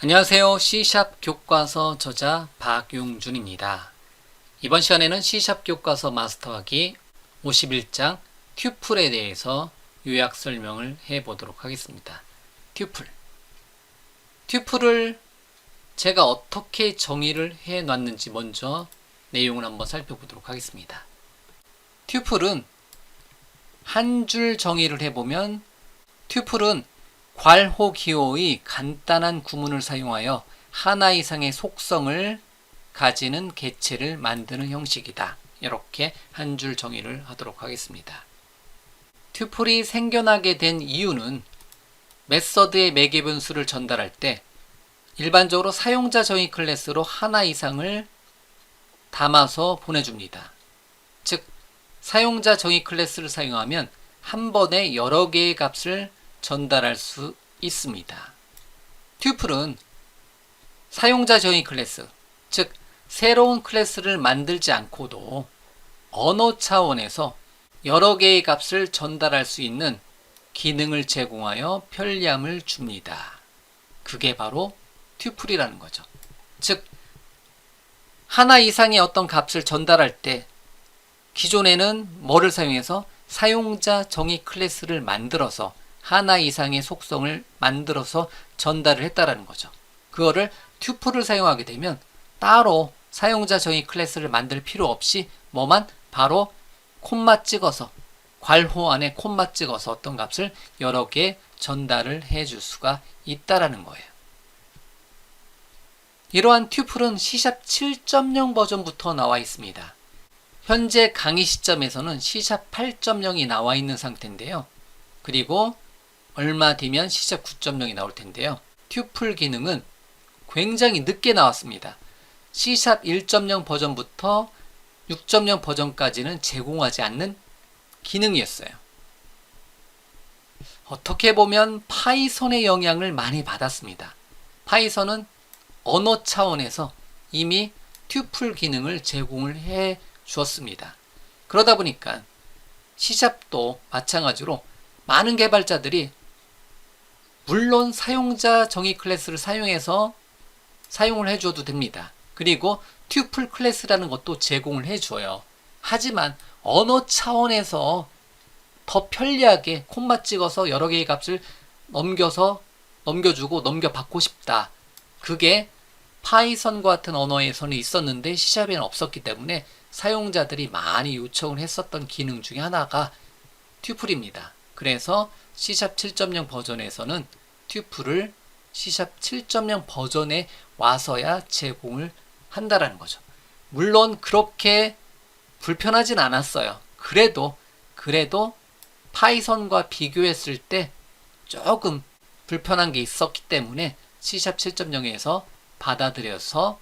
안녕하세요. C샵 교과서 저자 박용준입니다. 이번 시간에는 C샵 교과서 마스터하기 51장 튜플에 대해서 요약 설명을 해 보도록 하겠습니다. 튜플. 튜플을 제가 어떻게 정의를 해 놨는지 먼저 내용을 한번 살펴보도록 하겠습니다. 튜플은 한 줄 정의를 해보면 튜플은 괄호 기호의 간단한 구문을 사용하여 하나 이상의 속성을 가지는 개체를 만드는 형식이다. 이렇게 한 줄 정의를 하도록 하겠습니다. 튜플이 생겨나게 된 이유는 메서드의 매개 변수를 전달할 때 일반적으로 사용자 정의 클래스로 하나 이상을 담아서 보내줍니다. 즉, 사용자 정의 클래스를 사용하면 한 번에 여러 개의 값을 전달할 수 있습니다. 튜플은 사용자 정의 클래스, 즉 새로운 클래스를 만들지 않고도 언어 차원에서 여러 개의 값을 전달할 수 있는 기능을 제공하여 편리함을 줍니다. 그게 바로 튜플이라는 거죠. 즉 하나 이상의 어떤 값을 전달할 때 기존에는 뭐를 사용해서 사용자 정의 클래스를 만들어서 하나 이상의 속성을 만들어서 전달을 했다라는 거죠. 그거를 튜플을 사용하게 되면 따로 사용자 정의 클래스를 만들 필요 없이 뭐만 바로 콤마 찍어서 괄호 안에 콤마 찍어서 어떤 값을 여러 개 전달을 해 줄 수가 있다라는 거예요. 이러한 튜플은 C샵 7.0 버전부터 나와 있습니다. 현재 강의 시점에서는 C샵 8.0이 나와 있는 상태인데요. 그리고 얼마 뒤면 C샵 9.0이 나올 텐데요. 튜플 기능은 굉장히 늦게 나왔습니다. C샵 1.0 버전부터 6.0 버전까지는 제공하지 않는 기능이었어요. 어떻게 보면 파이썬의 영향을 많이 받았습니다. 파이썬은 언어 차원에서 이미 튜플 기능을 제공을 해 주었습니다. 그러다 보니까 C샵도 마찬가지로 많은 개발자들이 물론 사용자 정의 클래스를 사용해서 사용을 해줘도 됩니다. 그리고 튜플 클래스라는 것도 제공을 해줘요. 하지만 언어 차원에서 더 편리하게 콤마 찍어서 여러 개의 값을 넘겨서 넘겨주고 넘겨받고 싶다. 그게 파이썬과 같은 언어에서는 있었는데 C샵에는 없었기 때문에 사용자들이 많이 요청을 했었던 기능 중에 하나가 튜플입니다. 그래서 C샵 7.0 버전에서는 튜플을 C샵 7.0 버전에 와서야 제공을 한다라는 거죠. 물론 그렇게 불편하진 않았어요. 그래도 그래도 파이썬과 비교했을 때 조금 불편한 게 있었기 때문에 C샵 7.0에서 받아들여서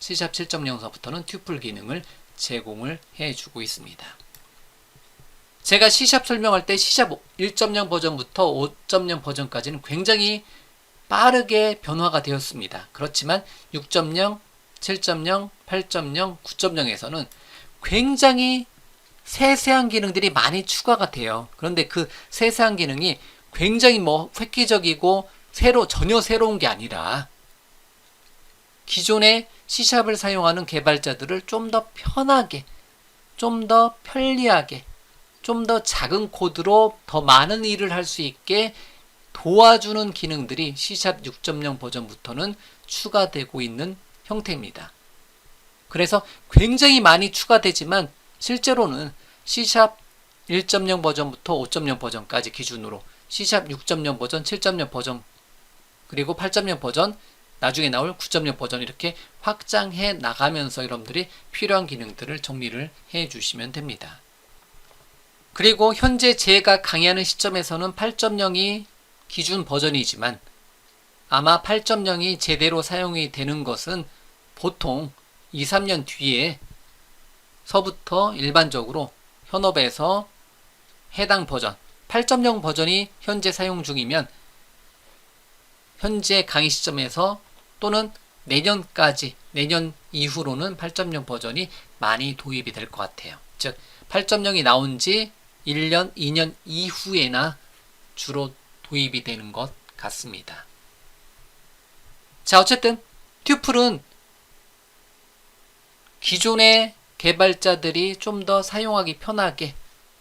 C샵 7.0서부터는 튜플 기능을 제공을 해주고 있습니다. 제가 C샵 설명할 때 C샵 1.0 버전부터 5.0 버전까지는 굉장히 빠르게 변화가 되었습니다. 그렇지만 6.0, 7.0, 8.0, 9.0에서는 굉장히 세세한 기능들이 많이 추가가 돼요. 그런데 그 세세한 기능이 굉장히 뭐 획기적이고 새로 전혀 새로운 게 아니라 기존의 C샵을 사용하는 개발자들을 좀 더 편하게, 좀 더 편리하게, 좀 더 작은 코드로 더 많은 일을 할 수 있게 도와주는 기능들이 C샵 6.0 버전부터는 추가되고 있는 형태입니다. 그래서 굉장히 많이 추가되지만 실제로는 C샵 1.0 버전부터 5.0 버전까지 기준으로 C샵 6.0 버전, 7.0 버전, 그리고 8.0 버전, 나중에 나올 9.0 버전 이렇게 확장해 나가면서 여러분들이 필요한 기능들을 정리를 해 주시면 됩니다. 그리고 현재 제가 강의하는 시점에서는 8.0이 기준 버전이지만 아마 8.0이 제대로 사용이 되는 것은 보통 2, 3년 뒤에 서부터 일반적으로 현업에서 해당 버전 8.0 버전이 현재 사용 중이면 현재 강의 시점에서 또는 내년까지 내년 이후로는 8.0 버전이 많이 도입이 될 것 같아요. 즉 8.0이 나온 지 1년, 2년 이후에나 주로 도입이 되는 것 같습니다. 자, 어쨌든 튜플은 기존의 개발자들이 좀 더 사용하기 편하게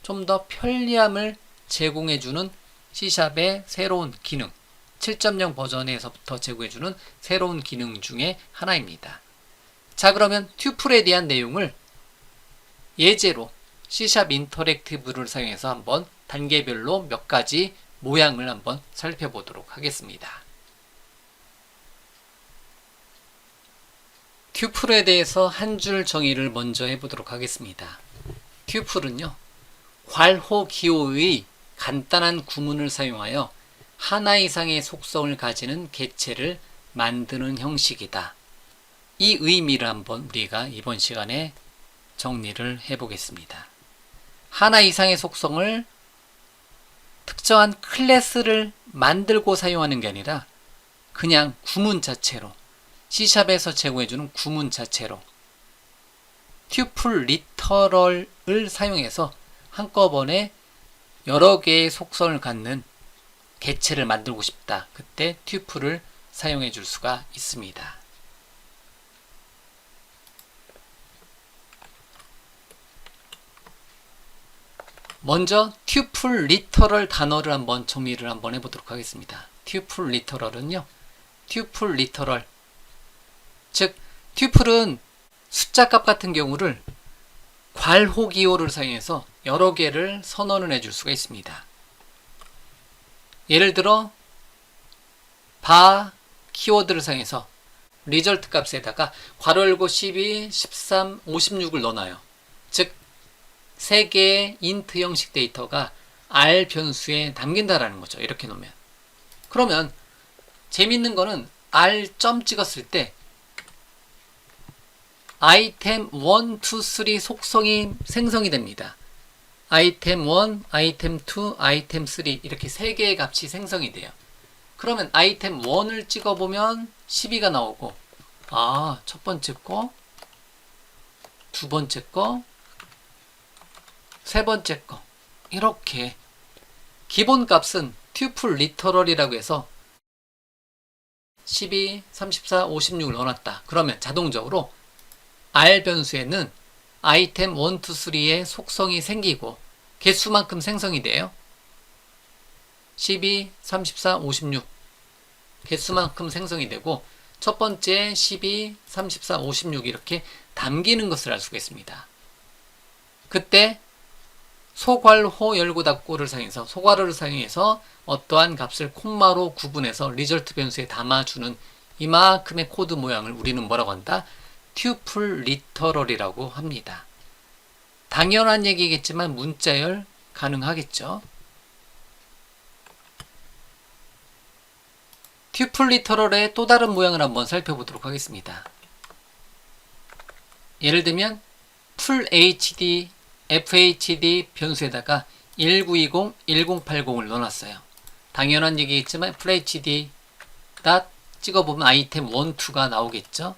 좀 더 편리함을 제공해주는 C샵의 새로운 기능 7.0 버전에서부터 제공해주는 새로운 기능 중에 하나입니다. 자 그러면 튜플에 대한 내용을 예제로 C샵 인터랙티브를 사용해서 한번 단계별로 몇 가지 모양을 한번 살펴보도록 하겠습니다. 튜플에 대해서 한 줄 정의를 먼저 해보도록 하겠습니다. 튜플은요, 괄호 기호의 간단한 구문을 사용하여 하나 이상의 속성을 가지는 객체를 만드는 형식이다. 이 의미를 한번 우리가 이번 시간에 정리를 해보겠습니다. 하나 이상의 속성을 특정한 클래스를 만들고 사용하는 게 아니라 그냥 구문 자체로 C샵에서 제공해주는 구문 자체로 튜플 리터럴을 사용해서 한꺼번에 여러 개의 속성을 갖는 객체를 만들고 싶다. 그때 튜플을 사용해 줄 수가 있습니다. 먼저 튜플 리터럴 단어를 한번 정리를 한번 해보도록 하겠습니다. 튜플 리터럴은요. 튜플 리터럴 즉 튜플은 숫자 값 같은 경우를 괄호 기호를 사용해서 여러 개를 선언을 해줄 수가 있습니다. 예를 들어 바 키워드를 사용해서 리절트 값에다가 괄호 열고 12, 13, 56을 넣어놔요. 즉, 세 개의 인트 형식 데이터가 R 변수에 담긴다라는 거죠. 이렇게 놓으면. 그러면 재밌는 거는 R 점 찍었을 때 아이템 1, 2, 3 속성이 생성이 됩니다. 아이템 1, 아이템 2, 아이템 3 이렇게 세 개의 값이 생성이 돼요. 그러면 아이템 1을 찍어보면 12가 나오고 아, 첫 번째 거, 두 번째 거, 세 번째 거 이렇게 기본 값은 튜플 리터럴이라고 해서 12, 34, 56을 넣어놨다. 그러면 자동적으로 R 변수에는 아이템 1, 2, 3의 속성이 생기고 개수만큼 생성이 돼요. 12, 34, 56 개수만큼 생성이 되고 첫 번째 12, 34, 56 이렇게 담기는 것을 알 수가 있습니다. 그때 소괄호 열고 닫고를 사용해서 소괄호를 사용해서 어떠한 값을 콤마로 구분해서 리절트 변수에 담아주는 이만큼의 코드 모양을 우리는 뭐라고 한다? 튜플 리터럴이라고 합니다. 당연한 얘기겠지만 문자열 가능하겠죠. 튜플 리터럴의 또 다른 모양을 한번 살펴보도록 하겠습니다. 예를 들면 풀 HD, FHD 변수에다가 1920, 1080을 넣어놨어요. 당연한 얘기겠지만 FHD 닷 찍어보면 아이템 1, 2가 나오겠죠.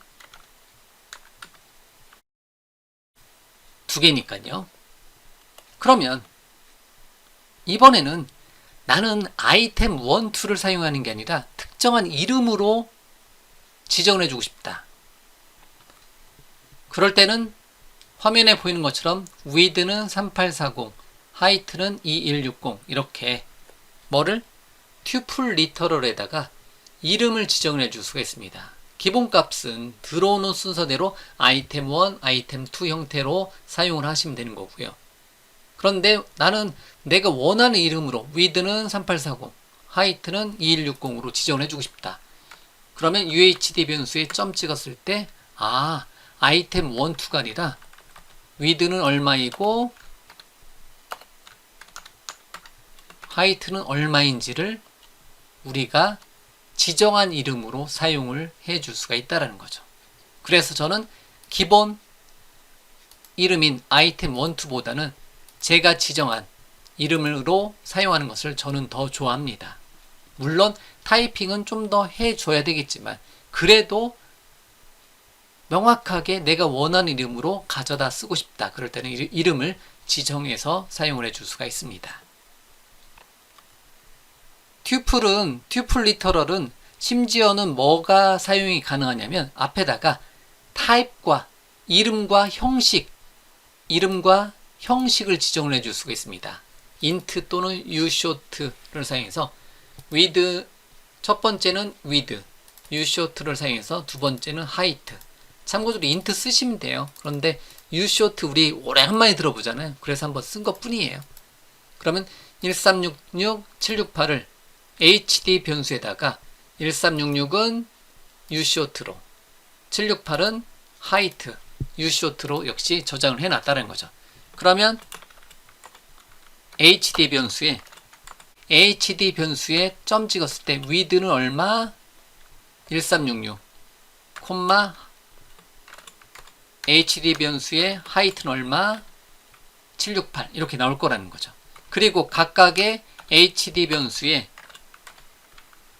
두 개니까요. 그러면 이번에는 나는 아이템 1, 2를 사용하는 게 아니라 특정한 이름으로 지정을 해주고 싶다. 그럴 때는 화면에 보이는 것처럼 width는 3840, height는 2160 이렇게 뭐를 튜플 리터럴에다가 이름을 지정을 해줄 수가 있습니다. 기본값은 들어오는 순서대로 아이템 1, 아이템 2 형태로 사용을 하시면 되는 거고요. 그런데 나는 내가 원하는 이름으로 width는 3840, height는 2160으로 지정을 해주고 싶다. 그러면 UHD 변수에 점 찍었을 때, 아, 아이템 1, 2가 아니라 width는 얼마이고 height는 얼마인지를 우리가 지정한 이름으로 사용을 해 줄 수가 있다는 거죠. 그래서 저는 기본 이름인 아이템 1, 2보다는 제가 지정한 이름으로 사용하는 것을 저는 더 좋아합니다. 물론 타이핑은 좀 더 해줘야 되겠지만 그래도 명확하게 내가 원하는 이름으로 가져다 쓰고 싶다. 그럴 때는 이름을 지정해서 사용을 해 줄 수가 있습니다. 튜플은 튜플 리터럴은 심지어는 뭐가 사용이 가능하냐면 앞에다가 타입과 이름과 형식, 이름과 형식을 지정을 해 줄 수가 있습니다. int 또는 ushort를 사용해서 with 첫 번째는 with, ushort를 사용해서 두 번째는 height. 참고로 int 쓰시면 돼요. 그런데 ushort 우리 오래간만에 들어보잖아요. 그래서 한번 쓴 것 뿐이에요. 그러면 1366, 768을 hd 변수에다가 1366은 ushort로 768은 height, ushort로 역시 저장을 해놨다는 거죠. 그러면 hd 변수에 hd 변수에 점 찍었을 때 width는 얼마? 1366 콤마 hd 변수의 height는 얼마? 768 이렇게 나올 거라는 거죠. 그리고 각각의 hd 변수에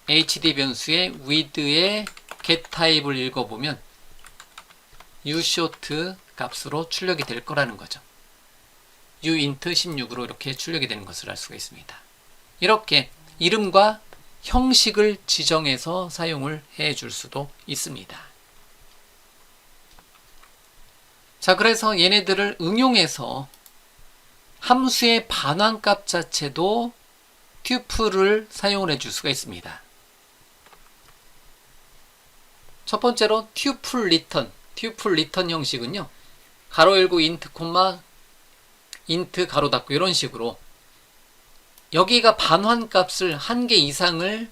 hd 변수의 width의 get 타입을 읽어보면 ushort 값으로 출력이 될 거라는 거죠. uint 16으로 이렇게 출력이 되는 것을 알 수가 있습니다. 이렇게 이름과 형식을 지정해서 사용을 해 줄 수도 있습니다. 자, 그래서 얘네들을 응용해서 함수의 반환값 자체도 튜플을 사용을 해 줄 수가 있습니다. 첫 번째로 튜플 리턴, 튜플 리턴 형식은요. 가로 열고 인트 콤마 인트 가로 닫고 이런 식으로 여기가 반환값을 한 개 이상을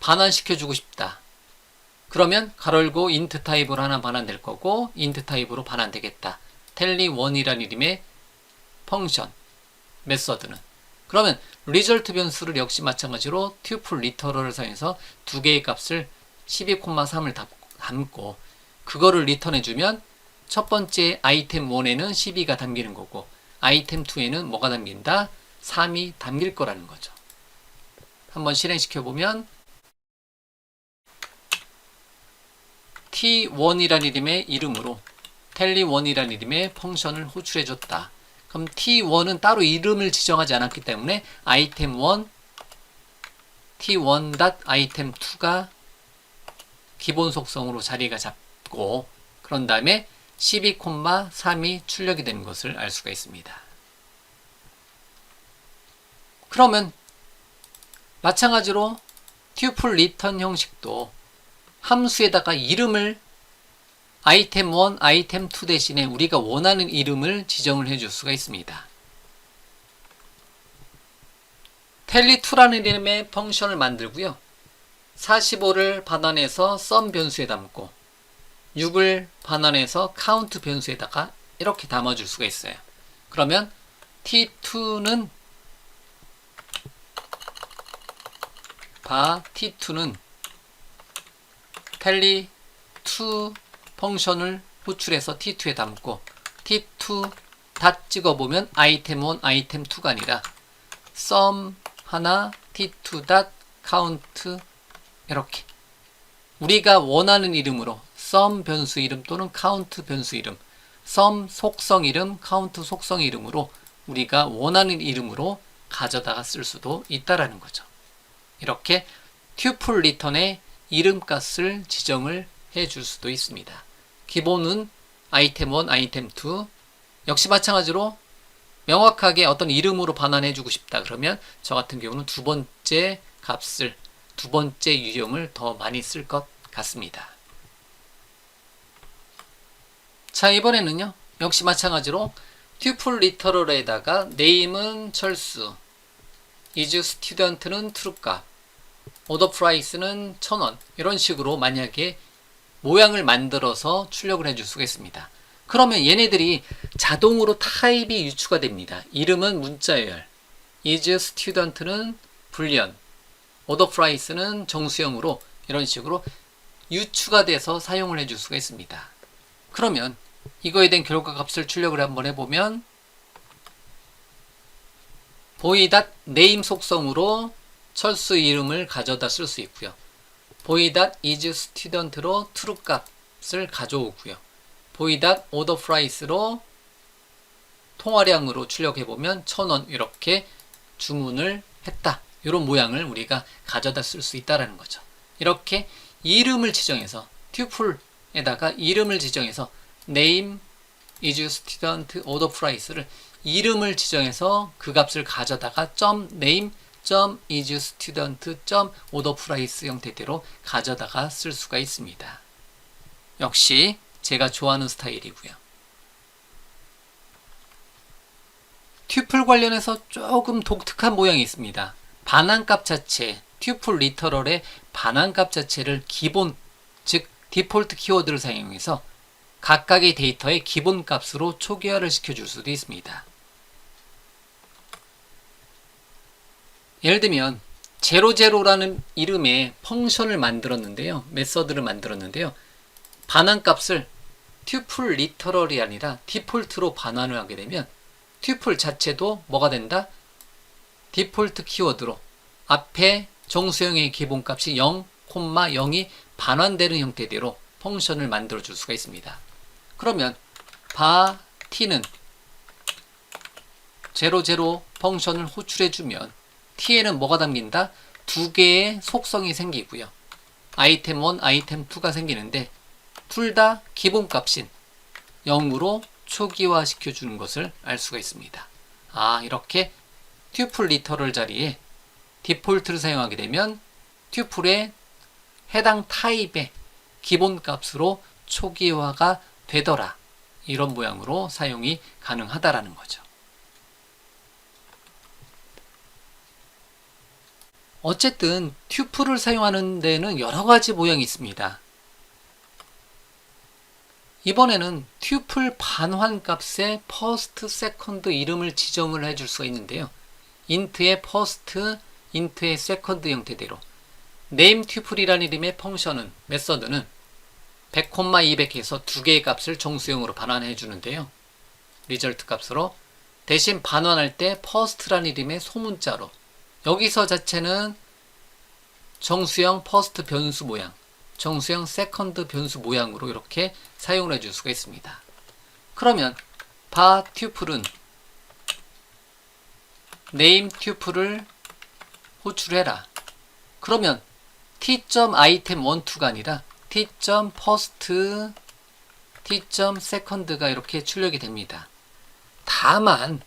반환시켜 주고 싶다. 그러면 가로 열고 인트 타입으로 하나 반환될 거고 인트 타입으로 반환되겠다. 텔리 1이라는 이름의 펑션 메서드는 그러면 리절트 변수를 역시 마찬가지로 튜플 리터럴을 사용해서 두 개의 값을 12,3을 담고 그거를 리턴해 주면 첫 번째 아이템 1에는 12가 담기는 거고 아이템 2에는 뭐가 담긴다? 3이 담길 거라는 거죠. 한번 실행시켜 보면 t1이라는 이름의 이름으로 텔리1이라는 이름의 펑션을 호출해 줬다. 그럼 t1은 따로 이름을 지정하지 않았기 때문에 아이템 1 t1. 아이템 2가 기본 속성으로 자리가 잡고 그런 다음에 12,3이 출력이 되는 것을 알 수가 있습니다. 그러면 마찬가지로 튜플 리턴 형식도 함수에다가 이름을 아이템 1, 아이템 2 대신에 우리가 원하는 이름을 지정을 해 줄 수가 있습니다. 텔리2라는 이름의 펑션을 만들고요. 45를 반환해서 썸 변수에 담고 6을 반환해서 카운트 변수에다가 이렇게 담아줄 수가 있어요. 그러면 t2는 바 t2는 텔리 2 펑션을 호출해서 t2에 담고 t2 다 찍어보면 아이템 1, 아이템 2가 아니라 sum 하나 t2 닷 count 이렇게 우리가 원하는 이름으로 sum 변수 이름 또는 count 변수 이름 sum 속성 이름, count 속성 이름으로 우리가 원하는 이름으로 가져다가 쓸 수도 있다라는 거죠. 이렇게 튜플 리턴의 이름값을 지정을 해 줄 수도 있습니다. 기본은 아이템 1, 아이템 2 역시 마찬가지로 명확하게 어떤 이름으로 반환해 주고 싶다 그러면 저 같은 경우는 두 번째 값을 두 번째 유형을 더 많이 쓸 것 같습니다. 자 이번에는요 역시 마찬가지로 튜플 리터럴에다가 네임은 철수 is student는 true값 오더 프라이스는 1000원 이런 식으로 만약에 모양을 만들어서 출력을 해줄 수가 있습니다. 그러면 얘네들이 자동으로 타입이 유추가 됩니다. 이름은 문자열, is student는 불리언, 오더 프라이스는 정수형으로 이런 식으로 유추가 돼서 사용을 해줄 수가 있습니다. 그러면 이거에 대한 결과 값을 출력을 한번 해보면 보이닷 네임 속성으로 철수 이름을 가져다 쓸 수 있고요. 보이닷 is student로 true 값을 가져오고요. 보이닷 order price로 통화량으로 출력해 보면 1000원 이렇게 주문을 했다. 이런 모양을 우리가 가져다 쓸 수 있다라는 거죠. 이렇게 이름을 지정해서 튜플에다가 이름을 지정해서 name is student order price를 이름을 지정해서 그 값을 가져다가 .name .is student .order price 형태대로 가져다가 쓸 수가 있습니다. 역시 제가 좋아하는 스타일이고요. 튜플 관련해서 조금 독특한 모양이 있습니다. 반환값 자체, 튜플 리터럴의 반환값 자체를 기본, 즉 디폴트 키워드를 사용해서 각각의 데이터의 기본 값으로 초기화를 시켜줄 수도 있습니다. 예를 들면 제로제로라는 이름의 펑션을 만들었는데요. 메서드를 만들었는데요. 반환 값을 튜플 리터럴이 아니라 디폴트로 반환을 하게 되면 튜플 자체도 뭐가 된다? 디폴트 키워드로 앞에 정수형의 기본값이 0, 0이 반환되는 형태대로 펑션을 만들어 줄 수가 있습니다. 그러면 바 t는 제로제로 펑션을 호출해 주면 t에는 뭐가 담긴다? 두 개의 속성이 생기고요. 아이템 1, 아이템 2가 생기는데 둘 다 기본값인 0으로 초기화 시켜주는 것을 알 수가 있습니다. 아, 이렇게 튜플 리터럴 자리에 디폴트를 사용하게 되면 튜플의 해당 타입의 기본값으로 초기화가 되더라. 이런 모양으로 사용이 가능하다라는 거죠. 어쨌든 튜플을 사용하는 데는 여러 가지 모양이 있습니다. 이번에는 튜플 반환 값의 first, second 이름을 지정을 해줄 수가 있는데요. int의 first, int의 second 형태대로 name 튜플이라는 이름의 펑션은 메서드는 100, 200에서 두 개의 값을 정수형으로 반환해 주는데요. 리절트 값으로 대신 반환할 때 first라는 이름의 소문자로 여기서 자체는 정수형 first 변수 모양 정수형 세컨드 변수 모양으로 이렇게 사용을 해줄 수가 있습니다. 그러면 바 튜플은 네임 튜플을 호출해라. 그러면 t.item 1, 2가 아니라 t.first, t.second가 이렇게 출력이 됩니다. 다만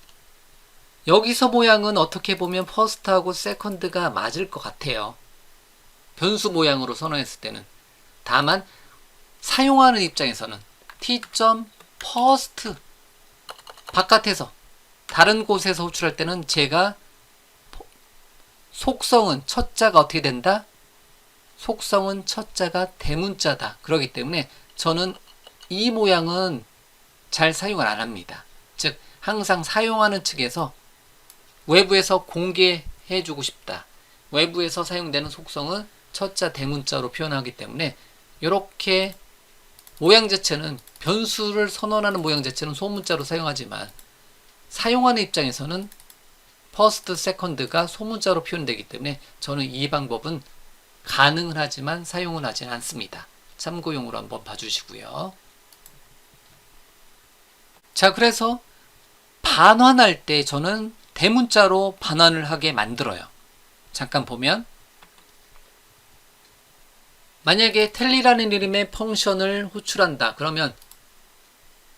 여기서 모양은 어떻게 보면 first하고 second가 맞을 것 같아요. 변수 모양으로 선언했을 때는 다만 사용하는 입장에서는 t.first 바깥에서 다른 곳에서 호출할 때는 제가 속성은 첫자가 어떻게 된다? 속성은 첫자가 대문자다. 그렇기 때문에 저는 이 모양은 잘 사용을 안 합니다. 즉 항상 사용하는 측에서 외부에서 공개해 주고 싶다. 외부에서 사용되는 속성은 첫자 대문자로 표현하기 때문에 이렇게 모양 자체는 변수를 선언하는 모양 자체는 소문자로 사용하지만 사용하는 입장에서는 first, second가 소문자로 표현되기 때문에 저는 이 방법은 가능은 하지만 사용은 하지 않습니다. 참고용으로 한번 봐주시고요. 자, 그래서 반환할 때 저는 대문자로 반환을 하게 만들어요. 잠깐 보면 만약에 텔리라는 이름의 펑션을 호출한다. 그러면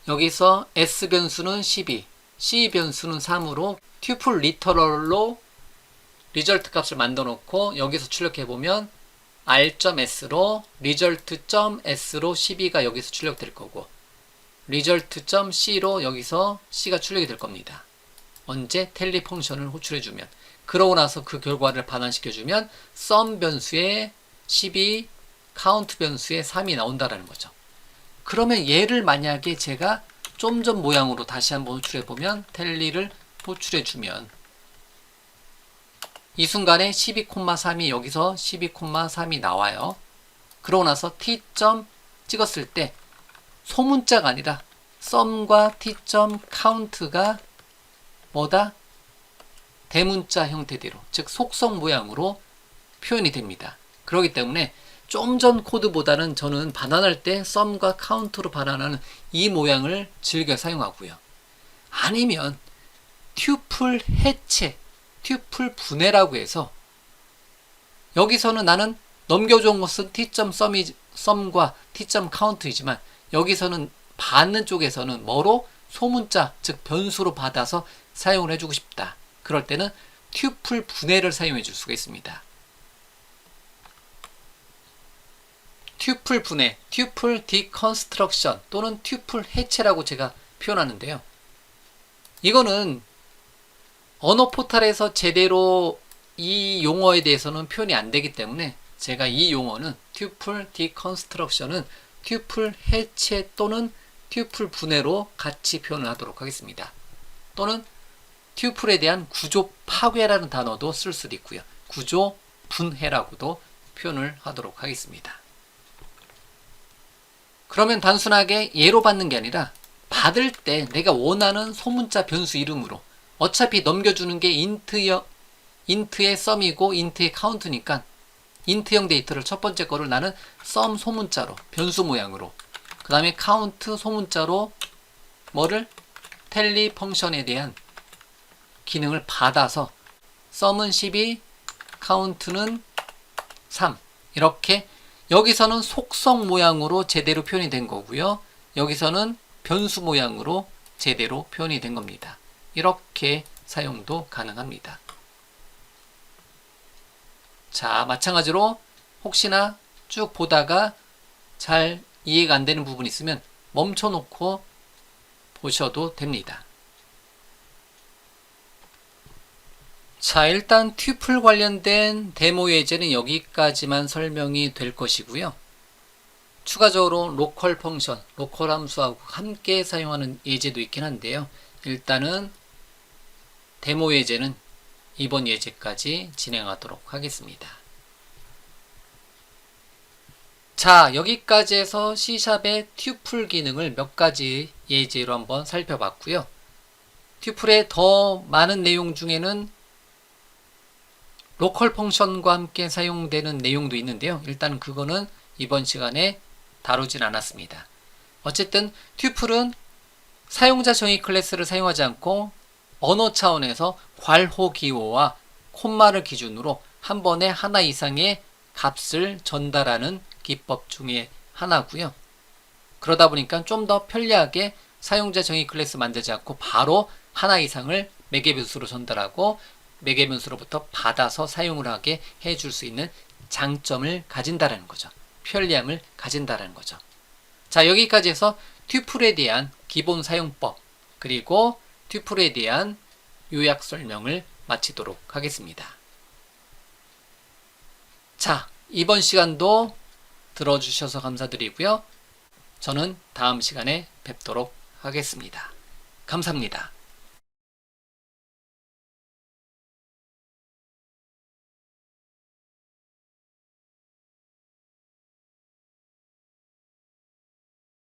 여기서 S 변수는 12, C 변수는 3으로 튜플 리터럴로 리절트 값을 만들어 놓고 여기서 출력해 보면 r.s로 result.s로 12가 여기서 출력될 거고 result.c로 여기서 c가 출력이 될 겁니다. 언제 텔리 펑션을 호출해 주면 그러고 나서 그 결과를 반환시켜 주면 sum 변수에 12 카운트 변수에 3이 나온다라는 거죠. 그러면 얘를 만약에 제가 좀 전 모양으로 다시 한번 호출해 보면 텔리를 호출해 주면 이 순간에 12,3이 여기서 12,3이 나와요. 그러고 나서 t 점 찍었을 때 소문자가 아니라 썸과 t 점 카운트가 뭐다? 대문자 형태대로 즉 속성 모양으로 표현이 됩니다. 그렇기 때문에 좀 전 코드보다는 저는 반환할 때 썸과 카운트로 반환하는 이 모양을 즐겨 사용하고요. 아니면 튜플 해체, 튜플 분해라고 해서 여기서는 나는 넘겨준 것은 t.sum이, sum과 t.count이지만 여기서는 받는 쪽에서는 뭐로 소문자 즉 변수로 받아서 사용을 해주고 싶다. 그럴 때는 튜플 분해를 사용해 줄 수가 있습니다. 튜플 분해, 튜플 디컨스트럭션 또는 튜플 해체라고 제가 표현하는데요. 이거는 언어 포탈에서 제대로 이 용어에 대해서는 표현이 안 되기 때문에 제가 이 용어는 튜플 디컨스트럭션은 튜플 해체 또는 튜플 분해로 같이 표현을 하도록 하겠습니다. 또는 튜플에 대한 구조 파괴라는 단어도 쓸 수도 있고요. 구조 분해라고도 표현을 하도록 하겠습니다. 그러면 단순하게 예로 받는 게 아니라 받을 때 내가 원하는 소문자 변수 이름으로 어차피 넘겨주는 게 인트여, 인트의 썸이고 인트의 카운트니까 인트형 데이터를 첫 번째 거를 나는 썸 소문자로 변수 모양으로 그 다음에 카운트 소문자로 뭐를 텔리 펑션에 대한 기능을 받아서 썸은 12 카운트는 3 이렇게 여기서는 속성 모양으로 제대로 표현이 된 거고요. 여기서는 변수 모양으로 제대로 표현이 된 겁니다. 이렇게 사용도 가능합니다. 자, 마찬가지로 혹시나 쭉 보다가 잘 이해가 안 되는 부분이 있으면 멈춰 놓고 보셔도 됩니다. 자, 일단 튜플 관련된 데모 예제는 여기까지만 설명이 될 것이고요. 추가적으로 로컬 펑션, 로컬 함수하고 함께 사용하는 예제도 있긴 한데요. 일단은 데모 예제는 이번 예제까지 진행하도록 하겠습니다. 자, 여기까지 해서 C샵의 튜플 기능을 몇 가지 예제로 한번 살펴봤고요. 튜플의 더 많은 내용 중에는 로컬 펑션과 함께 사용되는 내용도 있는데요. 일단 그거는 이번 시간에 다루진 않았습니다. 어쨌든 튜플은 사용자 정의 클래스를 사용하지 않고 언어 차원에서 괄호 기호와 콤마를 기준으로 한 번에 하나 이상의 값을 전달하는 기법 중에 하나고요. 그러다 보니까 좀 더 편리하게 사용자 정의 클래스 만들지 않고 바로 하나 이상을 매개 변수로 전달하고 매개 변수로부터 받아서 사용을 하게 해줄 수 있는 장점을 가진다라는 거죠. 편리함을 가진다라는 거죠. 자, 여기까지 해서 튜플에 대한 기본 사용법 그리고 튜플에 대한 요약 설명을 마치도록 하겠습니다. 자, 이번 시간도 들어주셔서 감사드리고요. 저는 다음 시간에 뵙도록 하겠습니다. 감사합니다.